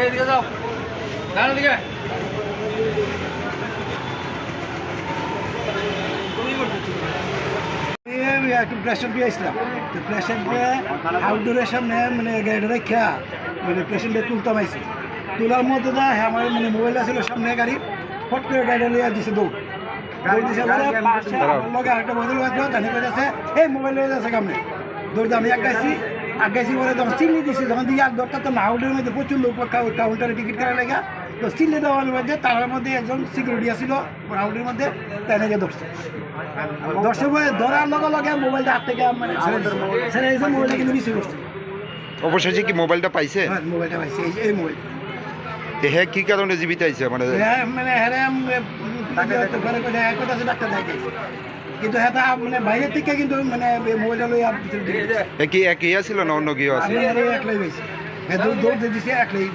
এদিকে যাও দাঁড়ান দিকে একটু প্রেশার দিয়ে মানে গাড়িটা রেখা মানে পেশেন্টে তুলতাম আইসি তোলার মধ্যে দা হ্যাঁ আমার মানে মোবাইল আছে সামনে গাড়ি ফট করে গাড়িটা দিছে দৌড় বলে আসলো এই মোবাইল লয়ে যাচ্ছে কামনে? দৌড় আমি আগাইছি আগাইছি বলে যখন চিল্লি দিছি যখন দিয়ে আর দরটা তো আউটের মধ্যে প্রচুর লোক কাউ- কাউন্টারে টিকিট কাটা লেগা তো চিল্লি দেওয়ার মধ্যে তার মধ্যে একজন সিকিউরিটি আসছিল আউটের মধ্যে তাই নাকি ধরছে। দর্শক ভাই ধরার লগে লগে মোবাইলটা হাত থেকে মানে ছেড়ে দিয়েছে মোবাইলটা কিন্তু রিসিভ করছে অবশেষে কি মোবাইলটা পাইছে? হ্যাঁ মোবাইলটা পাইছে এই- এই মোবাইল তে হে কি কারণে জীবিত আইছে মানে? হ্যাঁ মানে হ্যাঁ কিন্তু হ্যাঁ মানে বাইরের থেকে কিন্তু মানে মোবাইলটা লই ভিতরে ঢুকে গেছে। এ কি একই আছিল না অন্য কেউ আছে? এই একলাই পাইছি হ্যাঁ দৌড় দিছে একলাই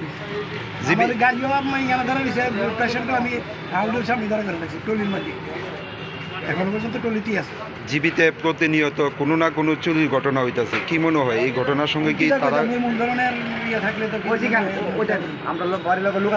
আমার গাড়িও আমি এখানে ধরে দিছে পেশেন্টও আমি আউটের সামনে ধরে করে রাখছি টলির এখন পর্যন্ত টলিটি আছে? জীবিতে প্রতিনিয়ত কোনো না কোনো চুরির ঘটনা হইতেছে। কি মনে হয়? এই ঘটনার সঙ্গে কি তারা ধরনের ইয়ে থাকলে তো আমরা বাড়ির লোক লোক